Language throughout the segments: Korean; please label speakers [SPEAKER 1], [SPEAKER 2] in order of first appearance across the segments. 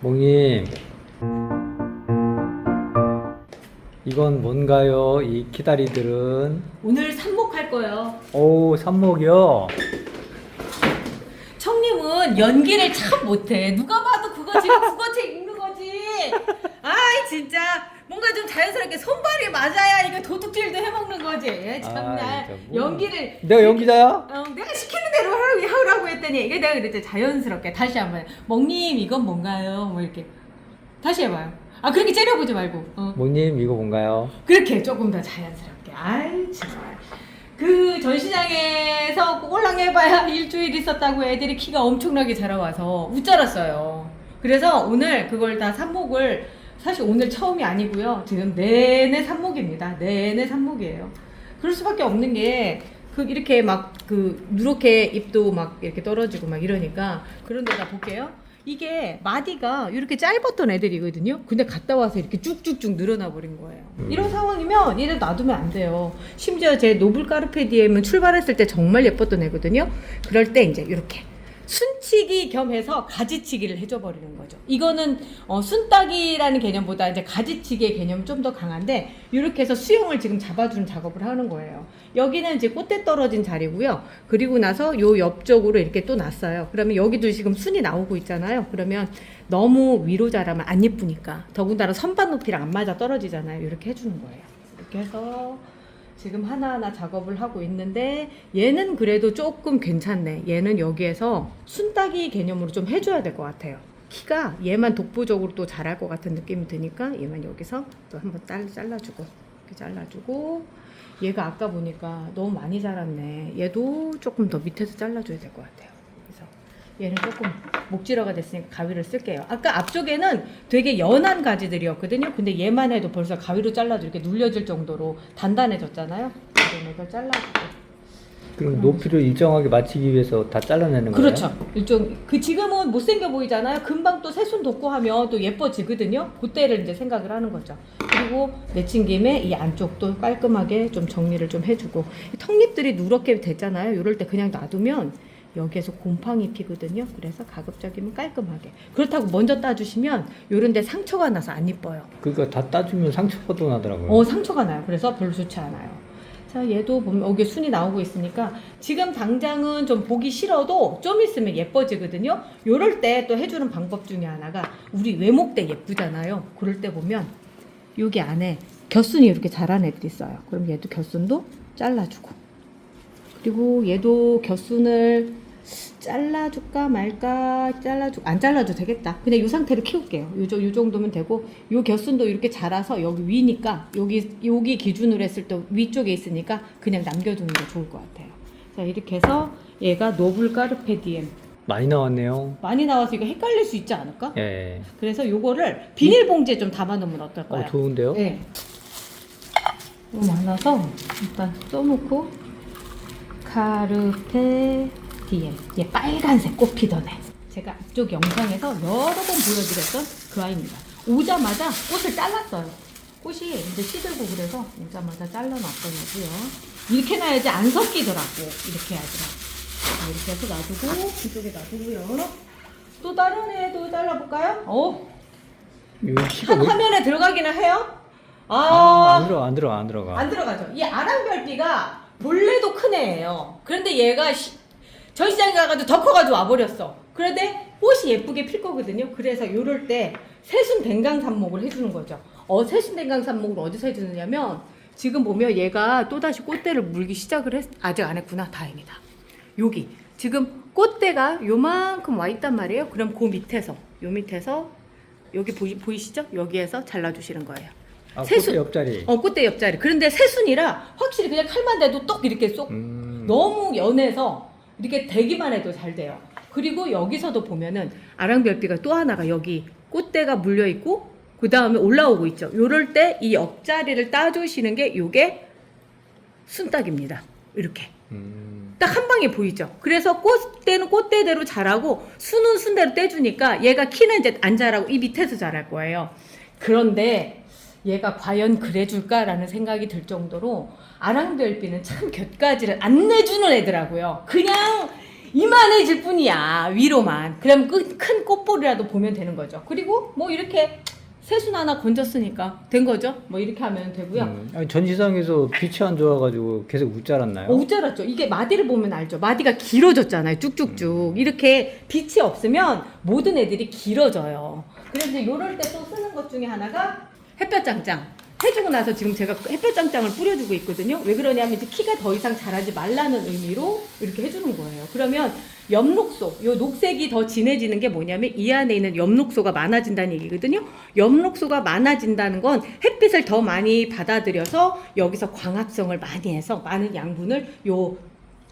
[SPEAKER 1] 몽님 이건 뭔가요? 이 기다리들은
[SPEAKER 2] 오늘 삽목할 거예요.
[SPEAKER 1] 오 삽목이요.
[SPEAKER 2] 청님은 연기를 참 못해. 누가 봐도 그거 지금 국어책 읽는 거지. 아이 진짜 뭔가 좀 자연스럽게 손발이 맞아야 이거 도둑질도 해먹는 거지. 참나
[SPEAKER 1] 아, 진짜 뭐.
[SPEAKER 2] 연기를
[SPEAKER 1] 내가 연기자야?
[SPEAKER 2] 어, 내가 시키는 대로 하라고, 하라고 했더니 이게 내가 그랬지 자연스럽게 다시 한번 멍님 이건 뭔가요? 뭐 이렇게 다시 해봐요. 아 그렇게 째려보지 말고. 어.
[SPEAKER 1] 몽님 이거 뭔가요?
[SPEAKER 2] 그렇게 조금 더 자연스럽게. 아이 정말. 그 전시장에서 꼴랑 해봐야 일주일 있었다고 애들이 키가 엄청나게 자라와서 웃자랐어요. 그래서 오늘 그걸 다 삽목을 사실 오늘 처음이 아니고요. 지금 내내 삽목입니다. 내내 삽목이에요. 그럴 수밖에 없는 게 그 이렇게 막 그 누렇게 잎도 막 이렇게 떨어지고 막 이러니까 그런데다 볼게요. 이게 마디가 이렇게 짧았던 애들이거든요. 근데 갔다 와서 이렇게 쭉쭉쭉 늘어나 버린 거예요.
[SPEAKER 1] 음.
[SPEAKER 2] 이런 상황이면 얘를 놔두면 안 돼요. 심지어 제 노블 까르페디엠은 출발했을 때 정말 예뻤던 애거든요. 그럴 때 이제 이렇게 순 치기 겸해서 가지치기를 해줘 버리는 거죠. 이거는 어, 순따기라는 개념보다 이제 가지치기의 개념이 좀 더 강한데 이렇게 해서 수영을 지금 잡아주는 작업을 하는 거예요. 여기는 이제 꽃대 떨어진 자리고요. 그리고 나서 요 옆쪽으로 이렇게 또 놨어요. 그러면 여기도 지금 순이 나오고 있잖아요. 그러면 너무 위로 자라면 안 예쁘니까 더군다나 선반 높이랑 안 맞아 떨어지잖아요. 이렇게 해주는 거예요. 이렇게 해서 지금 하나하나 작업을 하고 있는데 얘는 그래도 조금 괜찮네. 얘는 여기에서 순따기 개념으로 좀 해줘야 될 것 같아요. 키가 얘만 독보적으로 또 자랄 것 같은 느낌이 드니까 얘만 여기서 또 한번 잘, 잘라주고 이렇게 잘라주고 얘가 아까 보니까 너무 많이 자랐네. 얘도 조금 더 밑에서 잘라줘야 될 것 같아요. 얘는 조금 목질어가 됐으니까 가위를 쓸게요. 아까 앞쪽에는 되게 연한 가지들이었거든요. 근데 얘만 해도 벌써 가위로 잘라도 이렇게 눌려질 정도로 단단해졌잖아요. 그래서 이걸 잘라주고.
[SPEAKER 1] 그럼 높이를 일정하게 맞추기 위해서 다 잘라내는 거예요?
[SPEAKER 2] 그렇죠. 일종 그 지금은 못생겨 보이잖아요. 금방 또 새순 돋고 하면 또 예뻐지거든요. 그때를 이제 생각을 하는 거죠. 그리고 내친 김에 이 안쪽도 깔끔하게 좀 정리를 좀 해주고 이 턱잎들이 누렇게 됐잖아요. 이럴 때 그냥 놔두면 여기에서 곰팡이 피거든요. 그래서 가급적이면 깔끔하게. 그렇다고 먼저 따주시면 요런 데 상처가 나서 안 이뻐요.
[SPEAKER 1] 그러니까 다 따주면 상처도 나더라고요.
[SPEAKER 2] 어, 상처가 나요. 그래서 별로 좋지 않아요. 자, 얘도 보면 여기 순이 나오고 있으니까 지금 당장은 좀 보기 싫어도 좀 있으면 예뻐지거든요. 요럴 때 또 해주는 방법 중에 하나가 우리 외목 때 예쁘잖아요. 그럴 때 보면 여기 안에 겹순이 이렇게 자란 애들이 있어요. 그럼 얘도 겹순도 잘라주고 그리고 얘도 겹순을 잘라줄까 말까 잘라주고 안 잘라도 되겠다. 그냥 이 상태로 키울게요. 요, 정- 요 정도면 되고 요 겹순도 이렇게 자라서 여기 위니까 여기 여기 기준으로 했을 때 위쪽에 있으니까 그냥 남겨두는 게 좋을 것 같아요. 자 이렇게 해서 얘가 노블 까르페 디엠
[SPEAKER 1] 많이 나왔네요.
[SPEAKER 2] 많이 나와서 이거 헷갈릴 수 있지 않을까?
[SPEAKER 1] 예.
[SPEAKER 2] 그래서 요거를 비닐봉지에 좀 담아놓으면 어떨까요?
[SPEAKER 1] 어 좋은데요?
[SPEAKER 2] 네. 너무 많아서 일단 써놓고 카르페 디엠 얘 빨간색 꽃 피던 애 제가 앞쪽 영상에서 여러 번 보여드렸던 그 아이입니다 오자마자 꽃을 잘랐어요 꽃이 이제 시들고 그래서 오자마자 잘라놨던 거고요 이렇게 놔야지 안 섞이더라고 이렇게 해야지 자, 이렇게 해서 놔두고 이쪽에 놔두고요 또 다른 애도 잘라볼까요? 어? 한
[SPEAKER 1] 왜?
[SPEAKER 2] 화면에 들어가기는 해요?
[SPEAKER 1] 아,
[SPEAKER 2] 아,
[SPEAKER 1] 안 들어가 안 들어가 안 들어가.
[SPEAKER 2] 안 들어가죠. 이 아랑별비가 본래도 큰 애예요. 그런데 얘가 시- 전시장에 가가지고 더 커가지고 와버렸어. 그런데 꽃이 예쁘게 필 거거든요. 그래서 요럴 때 새순 댕강 삽목을 해주는 거죠. 어, 새순 댕강 삽목을 어디서 해주느냐면 지금 보면 얘가 또다시 꽃대를 물기 시작을 했, 아직 안 했구나. 다행이다. 여기. 지금 꽃대가 요만큼 와 있단 말이에요. 그럼 그 밑에서, 요 밑에서 여기 보이, 보이시죠? 여기에서 잘라주시는 거예요.
[SPEAKER 1] 아,
[SPEAKER 2] 세수-
[SPEAKER 1] 꽃대 옆자리.
[SPEAKER 2] 어, 꽃대 옆자리. 그런데 새순이라 확실히 그냥 칼만 대도 똑 이렇게 쏙
[SPEAKER 1] 음.
[SPEAKER 2] 너무 연해서 이렇게 대기만 해도 잘 돼요. 그리고 여기서도 보면은 아랑별비가 또 하나가 여기 꽃대가 물려 있고 그 다음에 올라오고 있죠. 요럴 때 이 옆자리를 따주시는 게 요게 순딱입니다. 이렇게.
[SPEAKER 1] 음.
[SPEAKER 2] 딱한 방에 보이죠. 그래서 꽃대는 꽃대대로 자라고 순은 순대로 떼주니까 얘가 키는 이제 안 자라고 이 밑에서 자랄 거예요. 그런데 얘가 과연 그래줄까라는 생각이 들 정도로 아랑별비는 참 곁가지를 안 내주는 애더라고요. 그냥 이만해질 뿐이야 위로만. 그럼 그큰 꽃볼이라도 보면 되는 거죠. 그리고 뭐 이렇게 새순 하나 건졌으니까 된 거죠. 뭐 이렇게 하면 되고요.
[SPEAKER 1] 음. 아니, 전시장에서 빛이 안 좋아가지고 계속 웃자랐나요?
[SPEAKER 2] 어, 웃자랐죠. 이게 마디를 보면 알죠. 마디가 길어졌잖아요. 쭉쭉쭉. 이렇게 빛이 없으면 모든 애들이 길어져요. 그래서 이제 요럴 때 또 쓰는 것 중에 하나가 햇볕 장장. 해주고 나서 지금 제가 햇볕 장장을 뿌려주고 있거든요. 왜 그러냐면 이제 키가 더 이상 자라지 말라는 의미로 이렇게 해주는 거예요. 그러면 엽록소, 요 녹색이 더 진해지는 게 뭐냐면 이 안에 있는 엽록소가 많아진다는 얘기거든요. 엽록소가 많아진다는 건 햇빛을 더 많이 받아들여서 여기서 광합성을 많이 해서 많은 양분을 요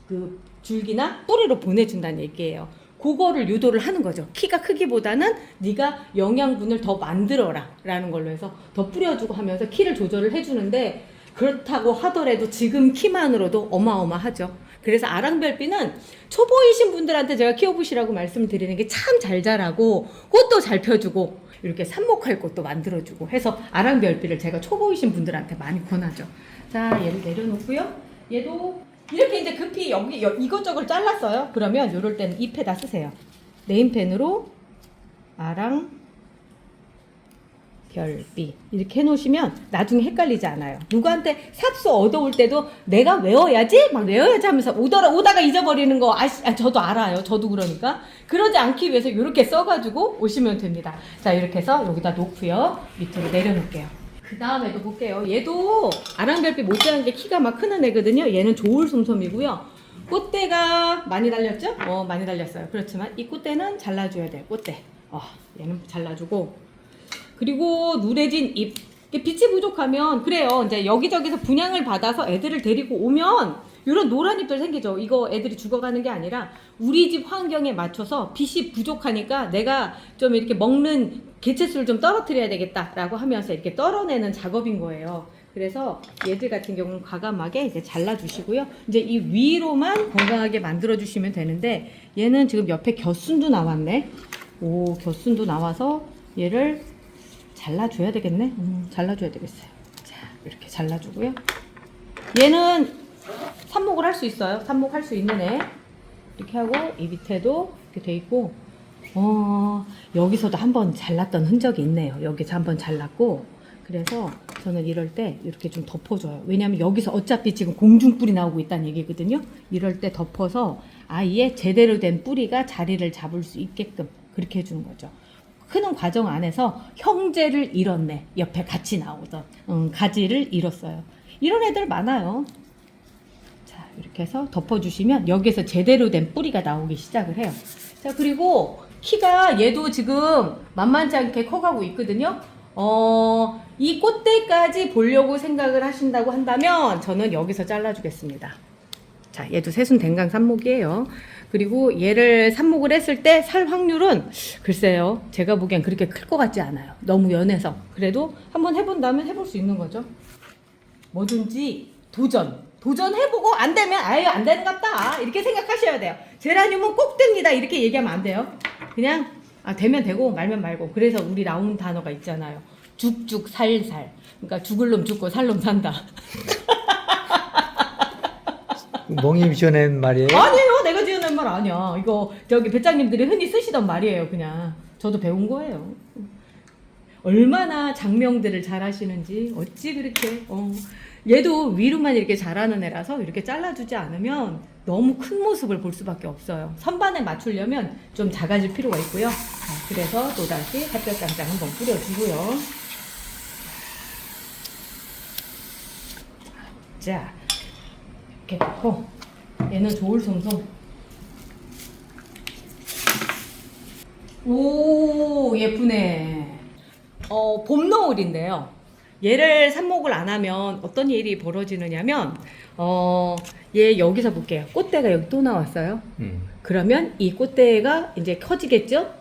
[SPEAKER 2] 그 줄기나 뿌리로 보내준다는 얘기예요. 그거를 유도를 하는 거죠. 키가 크기보다는 네가 영양분을 더 만들어라라는 걸로 해서 더 뿌려주고 하면서 키를 조절을 해주는데 그렇다고 하더라도 지금 키만으로도 어마어마하죠. 그래서 아랑별비는 초보이신 분들한테 제가 키워보시라고 말씀드리는 게 참 잘 자라고 꽃도 잘 펴주고 이렇게 삽목할 꽃도 만들어주고 해서 아랑별비를 제가 초보이신 분들한테 많이 권하죠. 자, 얘를 내려놓고요. 얘도 이렇게 이제 급히 여기 여- 이것저것 잘랐어요. 그러면 이럴 때는 잎에다 쓰세요. 네임펜으로 아랑 별비 이렇게 해놓으시면 나중에 헷갈리지 않아요. 누구한테 삽수 얻어올 때도 내가 외워야지 막 외워야지 하면서 오다가 오다가 잊어버리는 거 아, 아 저도 알아요. 저도 그러니까 그러지 않기 위해서 이렇게 써가지고 오시면 됩니다. 자 이렇게 해서 여기다 놓고요 밑으로 내려놓을게요. 그 다음에도 볼게요. 얘도 아랑별빛 못지않게 키가 막 크는 애거든요. 얘는 조울솜솜이고요. 꽃대가 많이 달렸죠? 어 많이 달렸어요. 그렇지만 이 꽃대는 잘라줘야 돼요. 꽃대. 어 얘는 잘라주고 그리고 누래진 잎. 빛이 부족하면 그래요. 이제 여기저기서 분양을 받아서 애들을 데리고 오면 이런 노란 잎들 생기죠. 이거 애들이 죽어가는 게 아니라 우리 집 환경에 맞춰서 빛이 부족하니까 내가 좀 이렇게 먹는 개체수를 좀 떨어뜨려야 되겠다라고 하면서 이렇게 떨어내는 작업인 거예요. 그래서 얘들 같은 경우는 과감하게 이제 잘라주시고요. 이제 이 위로만 건강하게 만들어주시면 되는데 얘는 지금 옆에 곁순도 나왔네. 오, 곁순도 나와서 얘를 잘라줘야 되겠네. 음, 잘라줘야 되겠어요. 자, 이렇게 잘라주고요. 얘는 삽목을 할 수 있어요. 삽목할 수 있는 애. 이렇게 하고 이 밑에도 이렇게 돼 있고, 어, 여기서도 한번 잘랐던 흔적이 있네요. 여기서 한번 잘랐고, 그래서 저는 이럴 때 이렇게 좀 덮어줘요. 왜냐면 여기서 어차피 지금 공중뿔이 나오고 있다는 얘기거든요. 이럴 때 덮어서 아예 제대로 된 뿌리가 자리를 잡을 수 있게끔 그렇게 해주는 거죠. 크는 과정 안에서 형제를 잃었네. 옆에 같이 나오던 음, 가지를 잃었어요. 이런 애들 많아요. 자 이렇게 해서 덮어주시면 여기서 제대로 된 뿌리가 나오기 시작을 해요. 자 그리고 키가 얘도 지금 만만치 않게 커가고 있거든요. 어, 이 꽃대까지 보려고 생각을 하신다고 한다면 저는 여기서 잘라주겠습니다. 자, 얘도 새순 댕강 삽목이에요. 그리고 얘를 삽목을 했을 때 살 확률은 글쎄요. 제가 보기엔 그렇게 클 것 같지 않아요. 너무 연해서. 그래도 한번 해본다면 해볼 수 있는 거죠. 뭐든지 도전. 도전해보고 안 되면 아예 안 되는 것 같다. 이렇게 생각하셔야 돼요. 제라늄은 꼭 됩니다. 이렇게 얘기하면 안 돼요. 그냥 아, 되면 되고 말면 말고. 그래서 우리 나온 단어가 있잖아요. 죽죽 살살. 그러니까 죽을 놈 죽고 살 놈 산다.
[SPEAKER 1] 멍이 지어낸 말이에요?
[SPEAKER 2] 아니에요. 내가 지어낸 말 아니야. 이거 저기 배짱님들이 흔히 쓰시던 말이에요. 그냥 저도 배운 거예요. 얼마나 장명들을 잘하시는지 어찌 그렇게 어. 얘도 위로만 이렇게 잘하는 애라서 이렇게 잘라주지 않으면 너무 큰 모습을 볼 수밖에 없어요. 선반에 맞추려면 좀 작아질 필요가 있고요. 자, 그래서 또다시 햇볕장장 한번 뿌려주고요. 자, 이렇게 넣고 얘는 조울솜솜 오 예쁘네 어 봄노을인데요 얘를 삽목을 안 하면 어떤 일이 벌어지느냐면 어 얘 여기서 볼게요 꽃대가 여기 또 나왔어요
[SPEAKER 1] 음.
[SPEAKER 2] 그러면 이 꽃대가 이제 커지겠죠?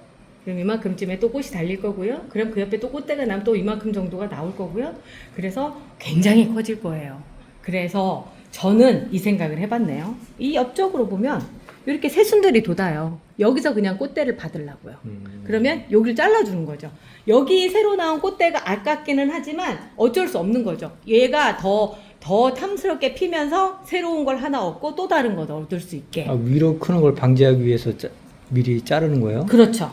[SPEAKER 2] 그럼 이만큼쯤에 또 꽃이 달릴 거고요. 그럼 그 옆에 또 꽃대가 나면 또 이만큼 정도가 나올 거고요. 그래서 굉장히 커질 거예요. 그래서 저는 이 생각을 해봤네요. 이 옆쪽으로 보면 이렇게 새순들이 돋아요. 여기서 그냥 꽃대를 받으려고요.
[SPEAKER 1] 음.
[SPEAKER 2] 그러면 여기를 잘라주는 거죠. 여기 새로 나온 꽃대가 아깝기는 하지만 어쩔 수 없는 거죠. 얘가 더 더 탐스럽게 피면서 새로운 걸 하나 얻고 또 다른 걸 얻을 수 있게.
[SPEAKER 1] 아, 위로 크는 걸 방지하기 위해서 짜, 미리 자르는 거예요?
[SPEAKER 2] 그렇죠.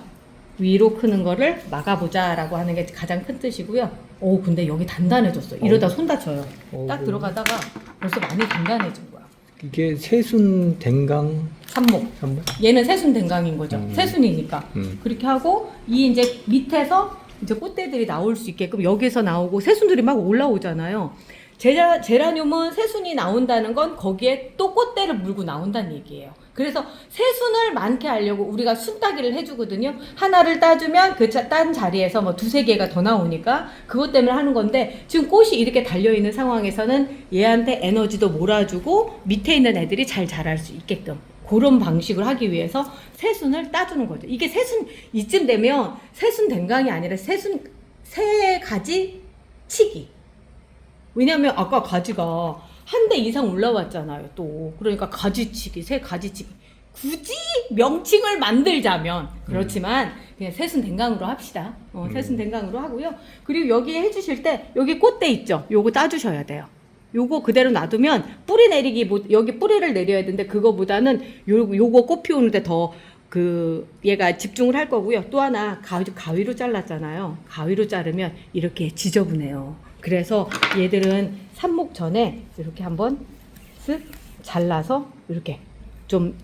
[SPEAKER 2] 위로 크는 거를 막아보자라고 하는 게 가장 큰 뜻이고요. 오, 근데 여기 단단해졌어. 이러다 손 다쳐요.
[SPEAKER 1] 어,
[SPEAKER 2] 딱
[SPEAKER 1] 그래.
[SPEAKER 2] 들어가다가 벌써 많이 단단해진 거야.
[SPEAKER 1] 이게 세순 댕강
[SPEAKER 2] 삽목.
[SPEAKER 1] 한번?
[SPEAKER 2] 얘는 새순 댕강인 거죠.
[SPEAKER 1] 음.
[SPEAKER 2] 새순이니까.
[SPEAKER 1] 음.
[SPEAKER 2] 그렇게 하고 이 이제 밑에서 이제 꽃대들이 나올 수 있게끔 여기서 나오고 새순들이 막 올라오잖아요. 제라, 제라늄은 새순이 나온다는 건 거기에 또 꽃대를 물고 나온다는 얘기예요. 그래서 새순을 많게 하려고 우리가 순 따기를 해주거든요. 하나를 따주면 그 딴 자리에서 뭐 두세 개가 더 나오니까 그것 때문에 하는 건데 지금 꽃이 이렇게 달려있는 상황에서는 얘한테 에너지도 몰아주고 밑에 있는 애들이 잘 자랄 수 있게끔 그런 방식을 하기 위해서 새순을 따주는 거죠. 이게 새순 이쯤 되면 새순 댕강이 아니라 새순 새 가지 치기. 왜냐하면 아까 가지가 한 대 이상 올라왔잖아요. 또 그러니까 가지치기, 새 가지치기. 굳이 명칭을 만들자면 그렇지만 그냥 새순 댕강으로 합시다. 어,
[SPEAKER 1] 음.
[SPEAKER 2] 새순 댕강으로 하고요. 그리고 여기 해주실 때 여기 꽃대 있죠. 요거 따주셔야 돼요. 요거 그대로 놔두면 뿌리 내리기 보- 여기 뿌리를 내려야 되는데 그거보다는 요 요거 꽃 피우는데 더 그 얘가 집중을 할 거고요. 또 하나 가위, 가위로 잘랐잖아요. 가위로 자르면 이렇게 지저분해요. 그래서 얘들은 삽목 전에 이렇게 한번 쓱 잘라서 이렇게 좀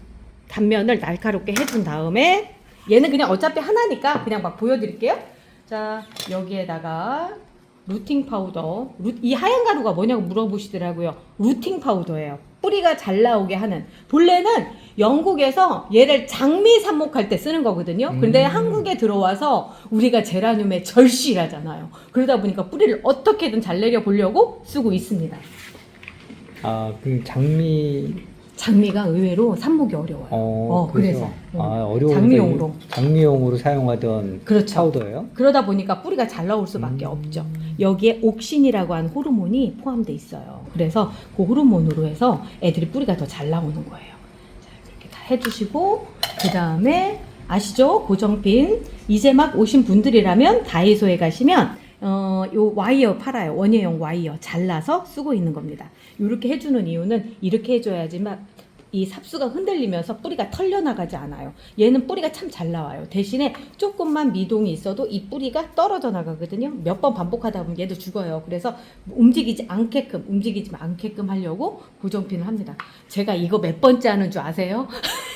[SPEAKER 2] 단면을 날카롭게 해준 다음에 얘는 그냥 어차피 하나니까 그냥 막 보여드릴게요. 자 여기에다가 루팅 파우더 루- 이 하얀 가루가 뭐냐고 물어보시더라고요. 루팅 파우더예요. 뿌리가 잘 나오게 하는 본래는 영국에서 얘를 장미 삽목할 때 쓰는 거거든요. 근데
[SPEAKER 1] 음.
[SPEAKER 2] 한국에 들어와서 우리가 제라늄에 절실하잖아요. 그러다 보니까 뿌리를 어떻게든 잘 내려 보려고 쓰고 있습니다.
[SPEAKER 1] 아, 그럼 장미
[SPEAKER 2] 장미가 의외로 삽목이 어려워요.
[SPEAKER 1] 어,
[SPEAKER 2] 어, 그래서.
[SPEAKER 1] 아, 어려운
[SPEAKER 2] 장미용으로.
[SPEAKER 1] 장미용으로 사용하던
[SPEAKER 2] 그렇죠.
[SPEAKER 1] 파우더예요?
[SPEAKER 2] 그러다 보니까 뿌리가 잘 나올 수밖에
[SPEAKER 1] 음.
[SPEAKER 2] 없죠. 여기에 옥신이라고 하는 호르몬이 포함돼 있어요. 그래서 그 호르몬으로 해서 애들이 뿌리가 더 잘 나오는 거예요. 자, 이렇게 다 해주시고 그 다음에 아시죠? 고정핀 이제 막 오신 분들이라면 다이소에 가시면 어, 요 와이어 팔아요. 원예용 와이어 잘라서 쓰고 있는 겁니다. 이렇게 해주는 이유는 이렇게 해줘야지만 이 삽수가 흔들리면서 뿌리가 털려나가지 않아요. 얘는 뿌리가 참 잘 나와요. 대신에 조금만 미동이 있어도 이 뿌리가 떨어져 나가거든요. 몇 번 반복하다 보면 얘도 죽어요. 그래서 움직이지 않게끔, 움직이지 않게끔 하려고 고정핀을 합니다. 제가 이거 몇 번째 하는 줄 아세요?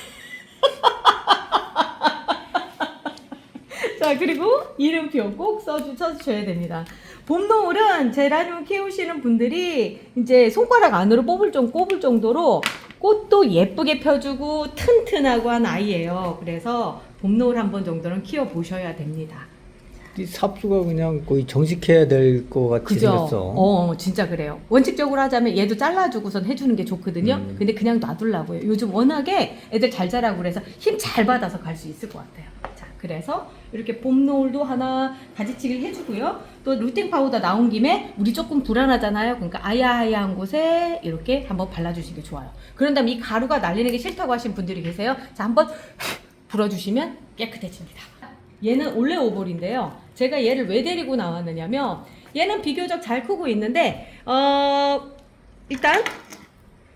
[SPEAKER 2] 자, 그리고 이름표 꼭 써주, 써주셔야 됩니다. 봄노을은 제라늄 키우시는 분들이 이제 손가락 안으로 뽑을 정, 꼽을 정도로 꽃도 예쁘게 펴주고 튼튼하고 한 아이예요. 그래서 봄노을 한 번 정도는 키워보셔야 됩니다.
[SPEAKER 1] 이 삽수가 그냥 거의 정식해야 될 것 같이
[SPEAKER 2] 그죠?
[SPEAKER 1] 생겼어.
[SPEAKER 2] 어, 진짜 그래요. 원칙적으로 하자면 얘도 잘라주고선 해주는 게 좋거든요.
[SPEAKER 1] 음.
[SPEAKER 2] 근데 그냥 놔둘라고요. 요즘 워낙에 애들 잘 자라고 그래서 힘 잘 받아서 갈 수 있을 것 같아요. 자, 그래서 이렇게 봄, 노을도 하나 가지치기를 해주고요. 또 루팅 파우더 나온 김에 우리 조금 불안하잖아요. 그러니까 아야아야한 곳에 이렇게 한번 발라주시는 게 좋아요. 그런 다음에 이 가루가 날리는 게 싫다고 하신 분들이 계세요. 자, 한번 불어주시면 깨끗해집니다. 얘는 올레 오볼인데요. 제가 얘를 왜 데리고 나왔느냐면 얘는 비교적 잘 크고 있는데 어 일단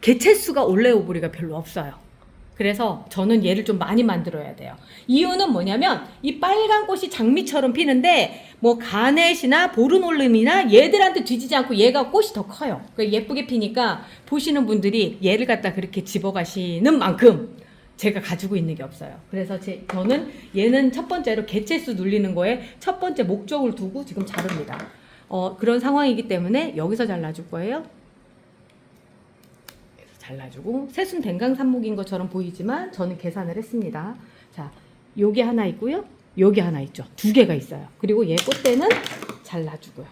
[SPEAKER 2] 개체수가 올레 오볼이가 별로 없어요. 그래서 저는 얘를 좀 많이 만들어야 돼요. 이유는 뭐냐면 이 빨간 꽃이 장미처럼 피는데 뭐 가넷이나 보르놀름이나 얘들한테 뒤지지 않고 얘가 꽃이 더 커요. 그 예쁘게 피니까 보시는 분들이 얘를 갖다 그렇게 집어가시는 만큼 제가 가지고 있는 게 없어요. 그래서 제, 저는 얘는 첫 번째로 개체수 눌리는 거에 첫 번째 목적을 두고 지금 자릅니다. 어, 그런 상황이기 때문에 여기서 잘라줄 거예요. 잘라주고 새순 댕강 삽목인 것처럼 보이지만 저는 계산을 했습니다. 자, 요게 하나 있고요. 요게 하나 있죠. 두 개가 있어요. 그리고 얘 꽃대는 잘라주고요.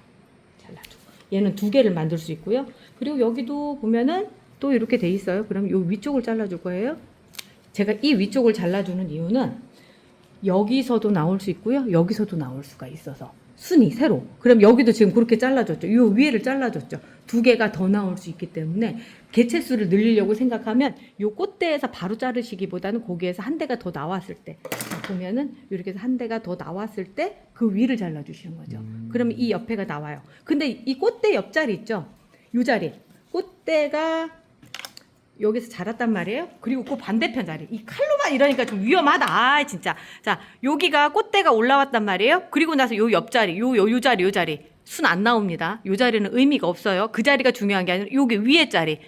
[SPEAKER 2] 잘라주고. 얘는 두 개를 만들 수 있고요. 그리고 여기도 보면은 또 이렇게 돼 있어요. 그럼 요 위쪽을 잘라줄 거예요. 제가 이 위쪽을 잘라주는 이유는 여기서도 나올 수 있고요. 여기서도 나올 수가 있어서 순이 새로. 그럼 여기도 지금 그렇게 잘라줬죠. 이 위에를 잘라줬죠. 두 개가 더 나올 수 있기 때문에 개체 수를 늘리려고 생각하면 이 꽃대에서 바로 자르시기보다는 거기에서 한 대가 더 나왔을 때 자, 보면은 이렇게 해서 한 대가 더 나왔을 때 그 위를 잘라주시는 거죠. 그러면 이 옆에가 나와요. 근데 이 꽃대 옆자리 있죠. 이 자리 꽃대가 여기서 자랐단 말이에요. 그리고 그 반대편 자리. 이 칼로만 이러니까 좀 위험하다. 아, 진짜. 자, 여기가 꽃대가 올라왔단 말이에요. 그리고 나서 요 옆자리, 요, 요, 요 자리, 요 자리. 순 안 나옵니다. 요 자리는 의미가 없어요. 그 자리가 중요한 게 아니라 여기 위에 자리.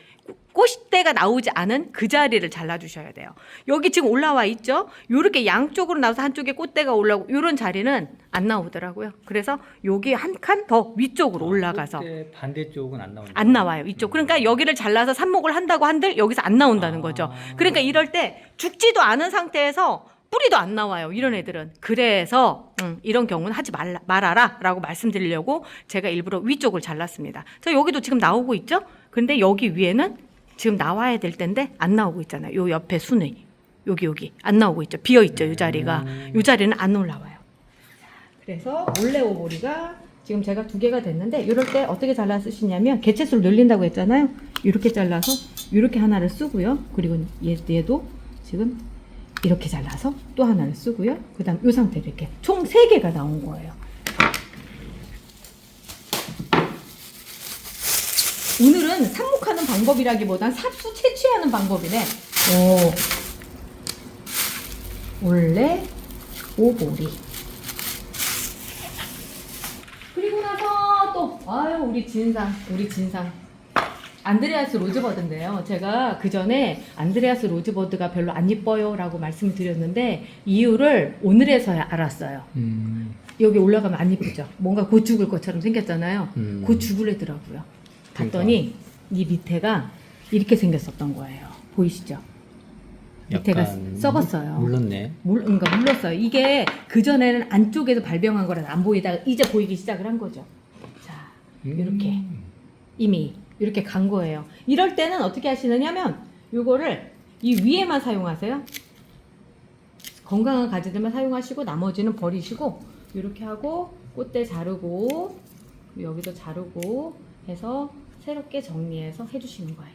[SPEAKER 2] 꽃대가 나오지 않은 그 자리를 잘라주셔야 돼요. 여기 지금 올라와 있죠? 요렇게 양쪽으로 나와서 한쪽에 꽃대가 올라오고 요런 자리는 안 나오더라고요. 그래서 여기 한 칸 더 위쪽으로 올라가서
[SPEAKER 1] 그때 반대쪽은 안 나온다.
[SPEAKER 2] 안 나와요. 이쪽. 그러니까 여기를 잘라서 삽목을 한다고 한들 여기서 안 나온다는
[SPEAKER 1] 아.
[SPEAKER 2] 거죠. 그러니까 이럴 때 죽지도 않은 상태에서 뿌리도 안 나와요. 이런 애들은. 그래서 음, 이런 경우는 하지 말라, 말아라라고 말씀드리려고 제가 일부러 위쪽을 잘랐습니다. 자 여기도 지금 나오고 있죠. 근데 여기 위에는 지금 나와야 될 텐데 안 나오고 있잖아요. 요 옆에 순이 여기 여기 안 나오고 있죠. 비어 있죠. 이 자리가. 이 자리는 안 올라와요. 그래서 몰래 오보리가 지금 제가 두 개가 됐는데 이럴 때 어떻게 잘라 쓰시냐면 개체수를 늘린다고 했잖아요. 이렇게 잘라서 이렇게 하나를 쓰고요. 그리고 얘, 얘도 지금 이렇게 잘라서 또 하나를 쓰고요. 그다음 이 상태로 이렇게 총 세 개가 나온 거예요. 오늘은 삽목하는 방법이라기보단 삽수 채취하는 방법이네. 오, 원래 오보리. 그리고 나서 또 아유 우리 진상 우리 진상 안드레아스 로즈버드인데요. 제가 그 전에 안드레아스 로즈버드가 별로 안 이뻐요라고 말씀을 드렸는데 이유를 오늘에서야 알았어요.
[SPEAKER 1] 음.
[SPEAKER 2] 여기 올라가면 안 이쁘죠. 뭔가 곧 죽을 것처럼 생겼잖아요.
[SPEAKER 1] 음.
[SPEAKER 2] 곧 죽으래더라고요. 봤더니 이 밑에가 이렇게 생겼었던 거예요. 보이시죠? 밑에가 썩었어요.
[SPEAKER 1] 물렀네.
[SPEAKER 2] 물, 그러니까 물렀어요. 이게 그 전에는 안쪽에서 발병한 거라서 안 보이다가 이제 보이기 시작을 한 거죠. 자, 이렇게
[SPEAKER 1] 음.
[SPEAKER 2] 이미 이렇게 간 거예요. 이럴 때는 어떻게 하시느냐면 요거를 이 위에만 사용하세요. 건강한 가지들만 사용하시고 나머지는 버리시고 이렇게 하고 꽃대 자르고 여기도 자르고 해서 새롭게 정리해서 해주시는 거예요.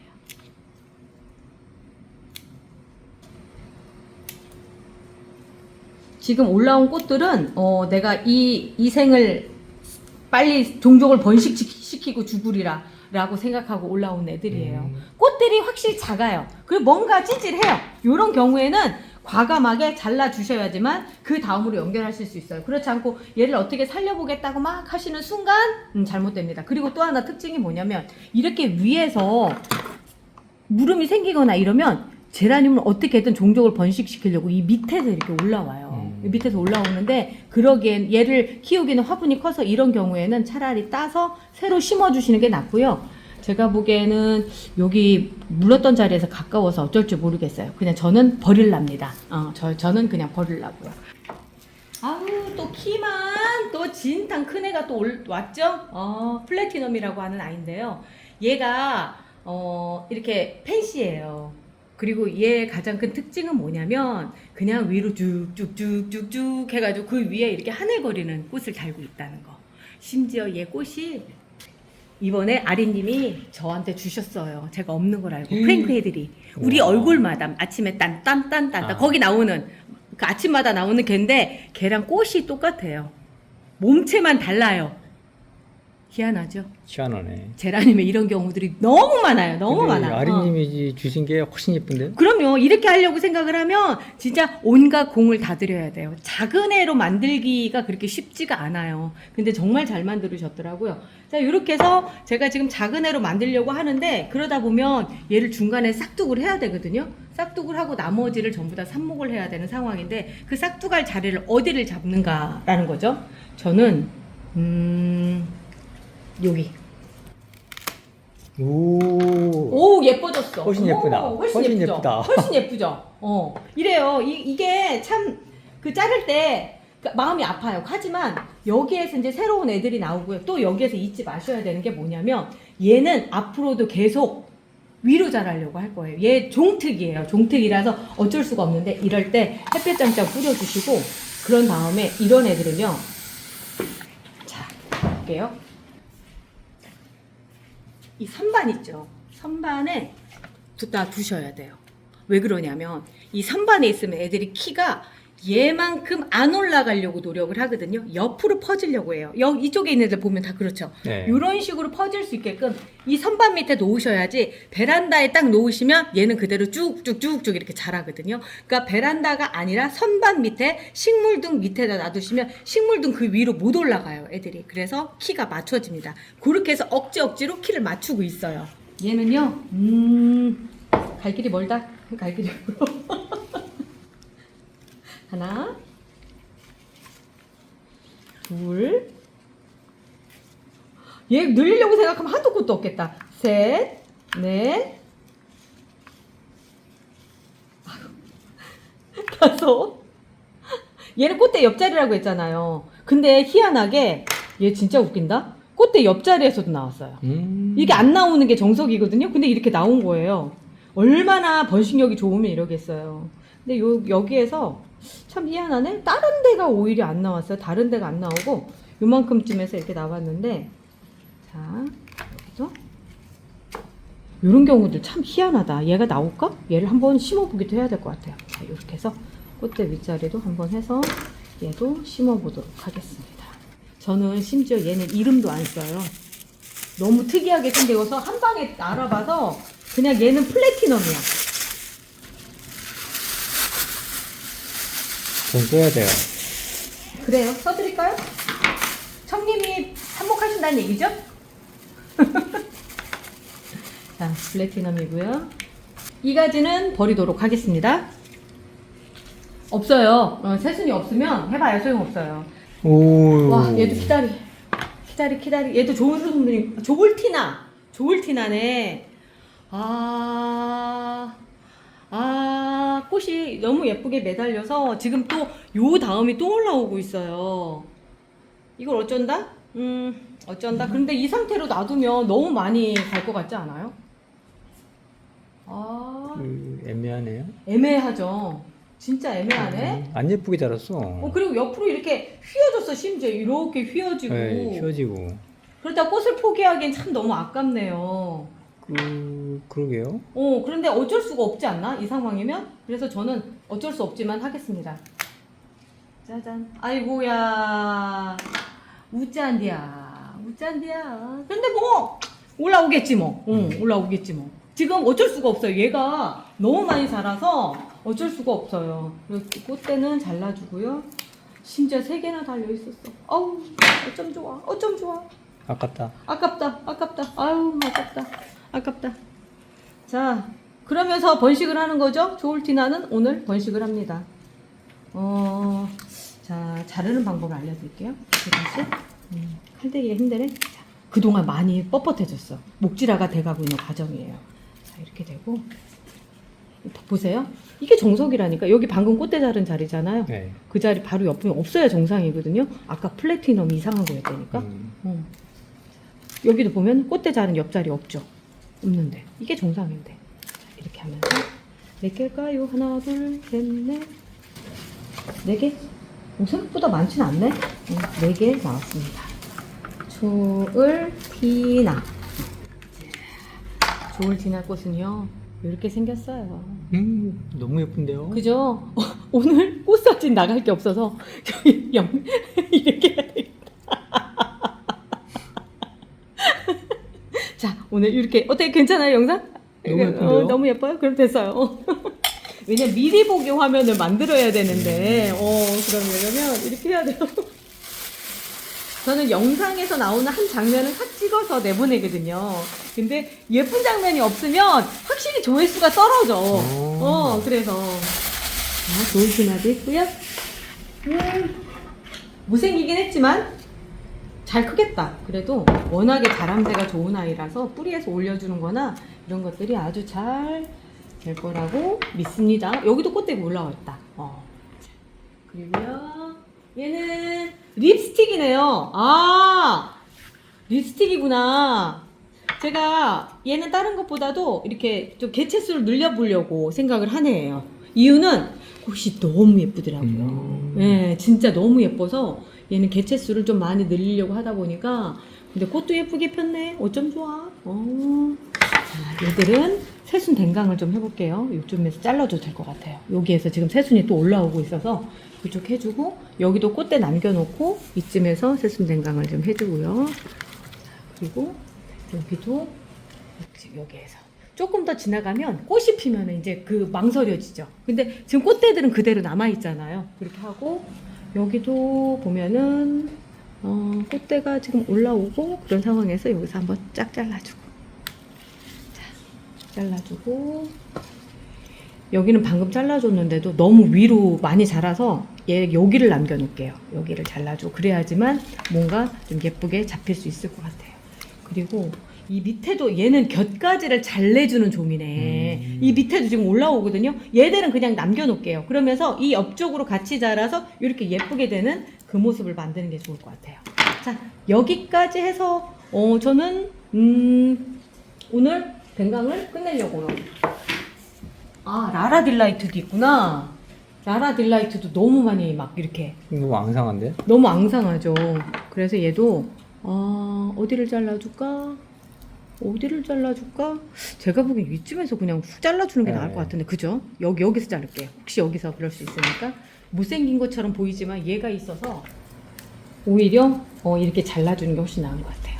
[SPEAKER 2] 지금 올라온 꽃들은 어, 내가 이, 이 생을 빨리 종족을 번식시키고 죽으리라 라고 생각하고 올라온 애들이에요.
[SPEAKER 1] 음.
[SPEAKER 2] 꽃들이 확실히 작아요. 그리고 뭔가 찌질해요. 이런 경우에는 과감하게 잘라 주셔야지만 그 다음으로 연결하실 수 있어요. 그렇지 않고 얘를 어떻게 살려보겠다고 막 하시는 순간 음, 잘못됩니다. 그리고 또 하나 특징이 뭐냐면 이렇게 위에서 물음이 생기거나 이러면 제라늄을 어떻게든 종족을 번식시키려고 이 밑에서 이렇게 올라와요.
[SPEAKER 1] 음.
[SPEAKER 2] 이 밑에서 올라오는데 그러기엔 얘를 키우기는 화분이 커서 이런 경우에는 차라리 따서 새로 심어주시는 게 낫고요. 제가 보기에는 여기 물렀던 자리에서 가까워서 어쩔 줄 모르겠어요. 그냥 저는 버릴랍니다. 어, 저, 저는 그냥 버릴라고요. 아우 또 키만 또 진탕 큰 애가 또 올, 왔죠? 어, 플래티넘이라고 하는 아이인데요. 얘가 어, 이렇게 펜시예요. 그리고 얘의 가장 큰 특징은 뭐냐면 그냥 위로 쭉쭉쭉쭉쭉 해가지고 그 위에 이렇게 하늘거리는 꽃을 달고 있다는 거. 심지어 얘 꽃이 이번에 아리님이 저한테 주셨어요. 제가 없는 걸 알고
[SPEAKER 1] 음.
[SPEAKER 2] 프랭크 애들이 우리. 얼굴마다 아침에 딴딴딴딴
[SPEAKER 1] 아.
[SPEAKER 2] 거기 나오는 그 아침마다 나오는 걔인데 걔랑 꽃이 똑같아요. 몸체만 달라요. 희한하죠?
[SPEAKER 1] 희한하네.
[SPEAKER 2] 제라늄에 이런 경우들이 너무 많아요. 너무
[SPEAKER 1] 근데
[SPEAKER 2] 많아. 어.
[SPEAKER 1] 아리님이 주신 게 훨씬 예쁜데?
[SPEAKER 2] 그럼요. 이렇게 하려고 생각을 하면 진짜 온갖 공을 다 들여야 돼요. 작은 애로 만들기가 그렇게 쉽지가 않아요. 근데 정말 잘 만들으셨더라고요. 자, 이렇게 해서 제가 지금 작은 애로 만들려고 하는데 그러다 보면 얘를 중간에 싹둑을 해야 되거든요. 싹둑을 하고 나머지를 전부 다 삽목을 해야 되는 상황인데 그 싹둑할 자리를 어디를 잡는가라는 거죠. 저는 음 여기
[SPEAKER 1] 오.
[SPEAKER 2] 오 예뻐졌어.
[SPEAKER 1] 훨씬 예쁘다.
[SPEAKER 2] 오, 훨씬,
[SPEAKER 1] 훨씬
[SPEAKER 2] 예쁘죠.
[SPEAKER 1] 예쁘다.
[SPEAKER 2] 훨씬 예쁘죠. 어 이래요. 이, 이게 참 그 자를 때그 마음이 아파요. 하지만 여기에서 이제 새로운 애들이 나오고요. 또 여기에서 잊지 마셔야 되는 게 뭐냐면 얘는 앞으로도 계속 위로 자라려고 할 거예요. 얘 종특이에요. 종특이라서 어쩔 수가 없는데 이럴 때 햇볕 장장 뿌려주시고 그런 다음에 이런 애들은요. 자 볼게요. 이 선반 있죠. 선반에 두다 두셔야 돼요. 왜 그러냐면 이 선반에 있으면 애들이 키가 얘만큼 안 올라가려고 노력을 하거든요. 옆으로 퍼지려고 해요. 여, 이쪽에 있는 애들 보면 다 그렇죠.
[SPEAKER 1] 네.
[SPEAKER 2] 이런 식으로 퍼질 수 있게끔 이 선반 밑에 놓으셔야지 베란다에 딱 놓으시면 얘는 그대로 쭉쭉쭉쭉 이렇게 자라거든요. 그러니까 베란다가 아니라 선반 밑에 식물등 밑에다 놔두시면 식물등 그 위로 못 올라가요, 애들이. 그래서 키가 맞춰집니다. 그렇게 해서 억지 억지로 키를 맞추고 있어요. 얘는요, 음, 갈 길이 멀다. 갈 길이 멀어. 하나, 둘, 얘 늘리려고 생각하면 한도 끝도 없겠다. 셋, 넷, 다섯. 얘는 꽃대 옆자리라고 했잖아요. 근데 희한하게 얘 진짜 웃긴다. 꽃대 옆자리에서도 나왔어요.
[SPEAKER 1] 음.
[SPEAKER 2] 이게 안 나오는 게 정석이거든요. 근데 이렇게 나온 거예요. 얼마나 번식력이 좋으면 이러겠어요. 근데 요, 여기에서 참 희한하네. 다른 데가 오히려 안 나왔어요. 다른 데가 안 나오고 요만큼쯤에서 이렇게 나왔는데 자 여기서 이런 경우들 참 희한하다. 얘가 나올까? 얘를 한번 심어보기도 해야 될 것 같아요. 자, 이렇게 해서 꽃대 윗자리도 한번 해서 얘도 심어보도록 하겠습니다. 저는 심지어 얘는 이름도 안 써요. 너무 특이하게 생겨서 한 방에 알아봐서 그냥 얘는 플래티넘이야.
[SPEAKER 1] 돈 써야 돼요.
[SPEAKER 2] 그래요? 써드릴까요? 청님이 한몫하신다는 얘기죠? 자, 플래티넘이고요. 이 가지는 버리도록 하겠습니다. 없어요. 어, 새순이 없으면 해봐야 소용없어요.
[SPEAKER 1] 오.
[SPEAKER 2] 와, 얘도 키다리. 키다리, 키다리. 얘도 좋은 선물이, 조울티나. 조울티나네. 아, 아, 꽃이 너무 예쁘게 매달려서 지금 또 요 다음이 또 올라오고 있어요. 이걸 어쩐다? 음, 어쩐다. 그런데 이 상태로 놔두면 너무 많이 갈 것 같지 않아요? 아,
[SPEAKER 1] 그, 애매하네요.
[SPEAKER 2] 애매하죠. 진짜 애매하네.
[SPEAKER 1] 음, 안 예쁘게 자랐어.
[SPEAKER 2] 어, 그리고 옆으로 이렇게 휘어졌어, 심지어. 이렇게 휘어지고.
[SPEAKER 1] 네, 휘어지고.
[SPEAKER 2] 그러다 꽃을 포기하기엔 참 너무 아깝네요.
[SPEAKER 1] 그, 그러게요.
[SPEAKER 2] 어, 그런데 어쩔 수가 없지 않나? 이 상황이면? 그래서 저는 어쩔 수 없지만 하겠습니다. 짜잔. 아이고야. 우짠디야. 우짠디야. 근데 뭐, 올라오겠지 뭐. 응, 올라오겠지 뭐. 지금 어쩔 수가 없어요. 얘가 너무 많이 자라서 어쩔 수가 없어요. 그래서 꽃대는 잘라주고요. 심지어 세 개나 달려 있었어. 어우, 어쩜 좋아. 어쩜 좋아.
[SPEAKER 1] 아깝다.
[SPEAKER 2] 아깝다, 아깝다, 아유, 아깝다, 아깝다. 자, 그러면서 번식을 하는 거죠? 조울티나는 오늘 번식을 합니다. 어, 자, 자르는 방법을 알려드릴게요. 다시. 음, 칼대기가 힘드네. 자, 그동안 많이 뻣뻣해졌어. 목질화가 돼가고 있는 과정이에요. 자, 이렇게 되고. 보세요. 이게 정석이라니까. 여기 방금 꽃대 자른 자리잖아요.
[SPEAKER 1] 네.
[SPEAKER 2] 그 자리 바로 옆에 없어야 정상이거든요. 아까 플래티넘이 이상한 거였다니까.
[SPEAKER 1] 음.
[SPEAKER 2] 어. 여기도 보면 꽃대 자른 옆자리 없죠? 없는데 이게 정상인데 자, 이렇게 하면서 몇 개일까요? 하나 둘 셋 넷 네 개? 어, 생각보다 많진 않네 네 개 나왔습니다 조을 티나 조을 티나 꽃은요 이렇게 생겼어요
[SPEAKER 1] 음, 너무 예쁜데요?
[SPEAKER 2] 그죠? 어, 오늘 꽃 사진 나갈 게 없어서 저기 영 이렇게 해야 되겠다. 자 오늘 이렇게 어떻게 괜찮아요 영상?
[SPEAKER 1] 너무 예쁜데요?
[SPEAKER 2] 어, 너무 예뻐요? 그럼 됐어요. 왜냐 면 미리 보기 화면을 만들어야 되는데 어 그러려면 이렇게 해야 돼요. 저는 영상에서 나오는 한 장면을 확 찍어서 내보내거든요. 근데 예쁜 장면이 없으면 확실히 조회수가 떨어져.
[SPEAKER 1] 오.
[SPEAKER 2] 어, 그래서. 자, 좋은 신화도 있고요. 음, 못생기긴 했지만 잘 크겠다. 그래도 워낙에 자람대가 좋은 아이라서 뿌리에서 올려주는 거나 이런 것들이 아주 잘 될 거라고 믿습니다. 여기도 꽃대가 올라와 있다. 어. 그리고요. 얘는 립스틱이네요. 아, 립스틱이구나. 제가 얘는 다른 것보다도 이렇게 좀 개체수를 늘려보려고 생각을 하네요. 이유는 꽃이 너무 예쁘더라고요.
[SPEAKER 1] 음.
[SPEAKER 2] 예, 진짜 너무 예뻐서 얘는 개체수를 좀 많이 늘리려고 하다 보니까 근데 꽃도 예쁘게 폈네. 어쩜 좋아. 어. 자, 얘들은 새순 댕강을 좀 해볼게요. 요쯤에서 잘라줘도 될 것 같아요. 여기에서 지금 새순이 또 올라오고 있어서 그쪽 해주고 여기도 꽃대 남겨놓고 이쯤에서 새순 댕강을 좀 해주고요. 자, 그리고 여기도 여기에서 조금 더 지나가면 꽃이 피면 이제 그 망설여지죠. 근데 지금 꽃대들은 그대로 남아 있잖아요. 그렇게 하고 여기도 보면은 어, 꽃대가 지금 올라오고 그런 상황에서 여기서 한번 쫙 잘라주고 자, 잘라주고 여기는 방금 잘라줬는데도 너무 위로 많이 자라서 얘 여기를 남겨놓을게요. 여기를 잘라줘. 그래야지만 뭔가 좀 예쁘게 잡힐 수 있을 것 같아요. 그리고 이 밑에도 얘는 곁가지를 잘 내주는 종이네.
[SPEAKER 1] 음.
[SPEAKER 2] 이 밑에도 지금 올라오거든요. 얘들은 그냥 남겨놓을게요. 그러면서 이 옆쪽으로 같이 자라서 이렇게 예쁘게 되는 그 모습을 만드는 게 좋을 것 같아요. 자, 여기까지 해서 어 저는 음 오늘 뱅강을 끝내려고요. 아 라라 딜라이트도 있구나. 라라 딜라이트도 너무 많이 막 이렇게
[SPEAKER 1] 너무 앙상한데?
[SPEAKER 2] 너무 앙상하죠. 그래서 얘도 어, 어디를 잘라줄까? 어디를 잘라줄까? 제가 보기엔 이쯤에서 그냥 훅 잘라주는 게 나을
[SPEAKER 1] 네.
[SPEAKER 2] 것 같은데 그죠? 여기 여기서 자를게요. 혹시 여기서 그럴 수 있으니까 못생긴 것처럼 보이지만 얘가 있어서 오히려 어, 이렇게 잘라주는 게 훨씬 나은 것 같아요.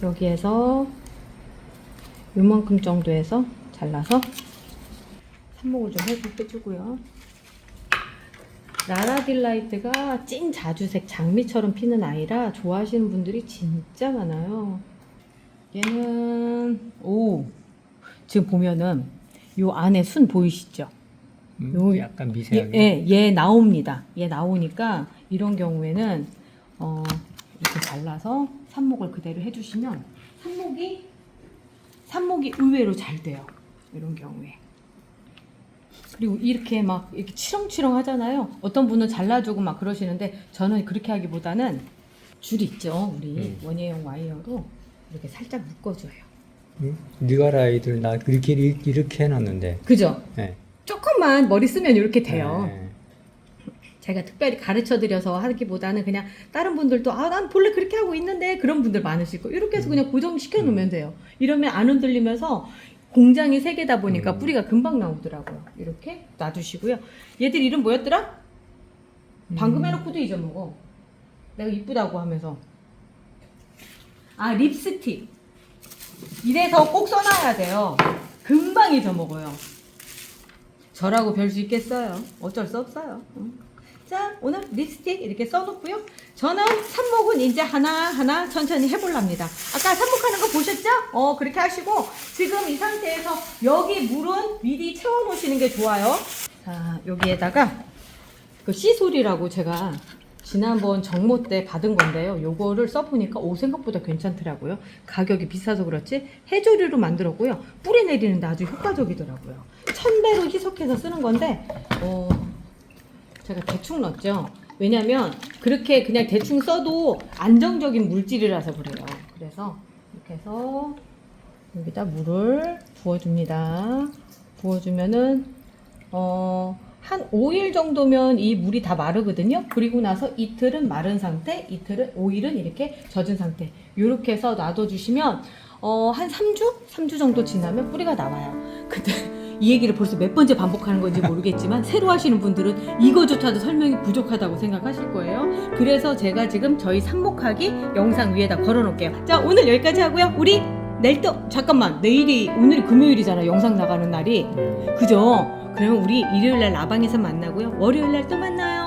[SPEAKER 2] 자, 여기에서 요만큼 정도에서 잘라서 삽목을 좀 해주- 해주고요. 라라딜라이트가 찐 자주색 장미처럼 피는 아이라 좋아하시는 분들이 진짜 많아요. 얘는 오 지금 보면은 요 안에 순 보이시죠?
[SPEAKER 1] 음,
[SPEAKER 2] 요-
[SPEAKER 1] 약간
[SPEAKER 2] 얘,
[SPEAKER 1] 미세하게.
[SPEAKER 2] 예, 얘 나옵니다. 얘 나오니까 이런 경우에는 어, 이렇게 잘라서 삽목을 그대로 해주시면 삽목이 삽목이 의외로 잘 돼요. 이런 경우에. 그리고 이렇게 막 이렇게 치렁치렁 하잖아요. 어떤 분은 잘라주고 막 그러시는데 저는 그렇게 하기보다는 줄 있죠. 우리
[SPEAKER 1] 음.
[SPEAKER 2] 원예용 와이어로 이렇게 살짝 묶어줘요.
[SPEAKER 1] 응? 니가라 아이들 나 이렇게 이렇게, 이렇게 해놨는데.
[SPEAKER 2] 그죠?
[SPEAKER 1] 네.
[SPEAKER 2] 조금만 머리 쓰면 이렇게 돼요.
[SPEAKER 1] 네.
[SPEAKER 2] 제가 특별히 가르쳐 드려서 하기보다는 그냥 다른 분들도 아 난 본래 그렇게 하고 있는데 그런 분들 많으실 거예요. 이렇게 해서 그냥 고정시켜 놓으면 돼요. 이러면 안 흔들리면서 공장이 세 개다 보니까
[SPEAKER 1] 음.
[SPEAKER 2] 뿌리가 금방 나오더라고요. 이렇게 놔두시고요. 얘들 이름 뭐였더라? 방금 해놓고도 잊어먹어. 내가 이쁘다고 하면서. 아 립스틱. 이래서 꼭 써놔야 돼요. 금방 잊어먹어요. 저라고 별 수 있겠어요. 어쩔 수 없어요. 응. 자, 오늘 립스틱 이렇게 써놓고요. 저는 삽목은 이제 하나하나 천천히 해볼랍니다. 아까 삽목하는 거 보셨죠? 어, 그렇게 하시고, 지금 이 상태에서 여기 물은 미리 채워놓으시는 게 좋아요. 자, 여기에다가 그 씨솔이라고 제가 지난번 정모 때 받은 건데요. 요거를 써보니까 오 생각보다 괜찮더라고요. 가격이 비싸서 그렇지 해조류로 만들었고요. 뿌리 내리는데 아주 효과적이더라고요. 천배로 희석해서 쓰는 건데 어, 제가 대충 넣었죠. 왜냐면 그렇게 그냥 대충 써도 안정적인 물질이라서 그래요. 그래서 이렇게 해서 여기다 물을 부어줍니다. 부어주면은 어, 한 5일 정도면 이 물이 다 마르거든요. 그리고 나서 이틀은 마른 상태, 이틀은 5일은 이렇게 젖은 상태. 이렇게 해서 놔둬 주시면 어, 한 3주? 3주 정도 지나면 뿌리가 나와요. 근데 이 얘기를 벌써 몇 번째 반복하는 건지 모르겠지만 새로 하시는 분들은 이거조차도 설명이 부족하다고 생각하실 거예요. 그래서 제가 지금 저희 삽목하기 영상 위에다 걸어 놓을게요. 자, 오늘 여기까지 하고요. 우리 내일 또 잠깐만 내일이 오늘이 금요일이잖아 영상 나가는 날이 그죠? 그러면 우리 일요일 날 라방에서 만나고요. 월요일 날 또 만나요.